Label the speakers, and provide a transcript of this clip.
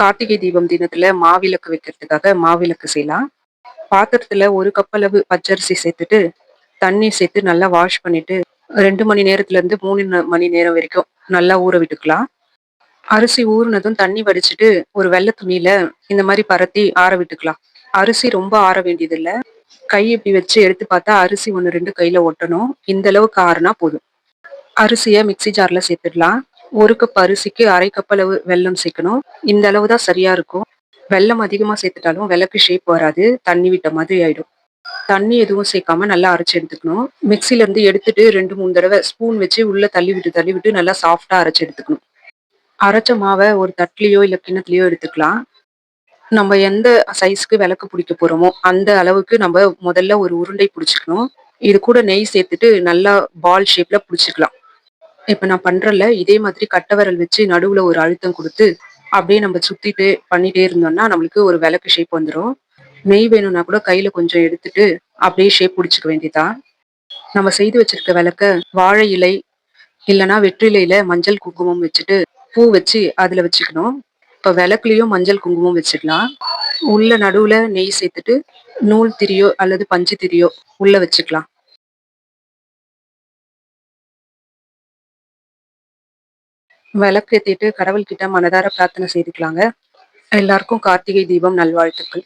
Speaker 1: கார்த்திகை தீபம் தினத்துல மாவிளக்கு வைக்கிறதுக்காக மாவிளக்கு செய்யலாம் பாத்திரத்துல ஒரு கப் அளவு பச்சரிசி சேர்த்துட்டு தண்ணி சேர்த்து நல்லா வாஷ் பண்ணிட்டு ரெண்டு மணி நேரத்துல இருந்து மூணு மணி நேரம் வரைக்கும் நல்லா ஊற விட்டுக்கலாம் அரிசி ஊறினதும் தண்ணி வடிச்சிட்டு ஒரு வெள்ளை துணியில இந்த மாதிரி பரத்தி ஆற விட்டுக்கலாம் அரிசி ரொம்ப ஆற வேண்டியதில்லை. கை இப்படி வச்சு எடுத்து பார்த்தா அரிசி ஒன்று ரெண்டு கையில ஒட்டணும். இந்த அளவுக்கு ஆறுனா போதும். அரிசியை மிக்ஸி ஜார்ல சேர்த்துடலாம். ஒரு கப் அரிசிக்கு அரை கப் அளவு வெல்லம் சேர்க்கணும். இந்த அளவு தான் சரியா இருக்கும். வெல்லம் அதிகமா சேர்த்துட்டாலும் விளக்கு ஷேப் வராது. தண்ணி விட்ட மாதிரி ஆயிடும். தண்ணி எதுவும் சேர்க்காம நல்லா அரைச்சு எடுத்துக்கணும். மிக்சில இருந்து எடுத்துட்டு ரெண்டு மூணு தடவை ஸ்பூன் வச்சு உள்ள தள்ளி விட்டு தள்ளி விட்டு நல்லா சாஃப்டா அரைச்சு எடுத்துக்கணும். அரைச்ச மாவை ஒரு தட்டுலயோ இல்ல கிண்ணத்துலயோ எடுத்துக்கலாம். நம்ம எந்த சைஸ்க்கு விளக்கு பிடிக்க போறோமோ அந்த அளவுக்கு நம்ம முதல்ல ஒரு உருண்டை பிடிச்சிக்கணும். இது கூட நெய் சேர்த்துட்டு நல்லா பால் ஷேப்ல பிடிச்சிக்கலாம். இப்ப நான் பண்றேன்ல இதே மாதிரி கட்டை விரல் வச்சு நடுவுல ஒரு அழுத்தம் கொடுத்து அப்படியே நம்ம சுத்திட்டு பண்ணிட்டே இருந்தோம்னா நம்மளுக்கு ஒரு விளக்கு ஷேப் வந்துடும் நெய் வேணும்னா கூட கையில கொஞ்சம் எடுத்துட்டு அப்படியே ஷேப் பிடிச்சிக்க வேண்டியதான் நம்ம செய்து வச்சிருக்க விளக்க வாழை இலை இல்லைன்னா வெற்றிலையில மஞ்சள் குங்குமம் வச்சுட்டு பூ வச்சு அதுல வச்சுக்கணும். இப்ப விளக்குலயும் மஞ்சள் குங்குமம் வச்சுக்கலாம். உள்ள நடுவுல நெய் சேர்த்துட்டு நூல் திரியோ அல்லது பஞ்சு திரியோ உள்ள வச்சுக்கலாம். விளக்கு கடவுள்கிட்ட மனதார பிரார்த்தனை செய்துக்கலாங்க. எல்லாருக்கும் கார்த்திகை தீபம் நல்வாழ்த்துக்கள்.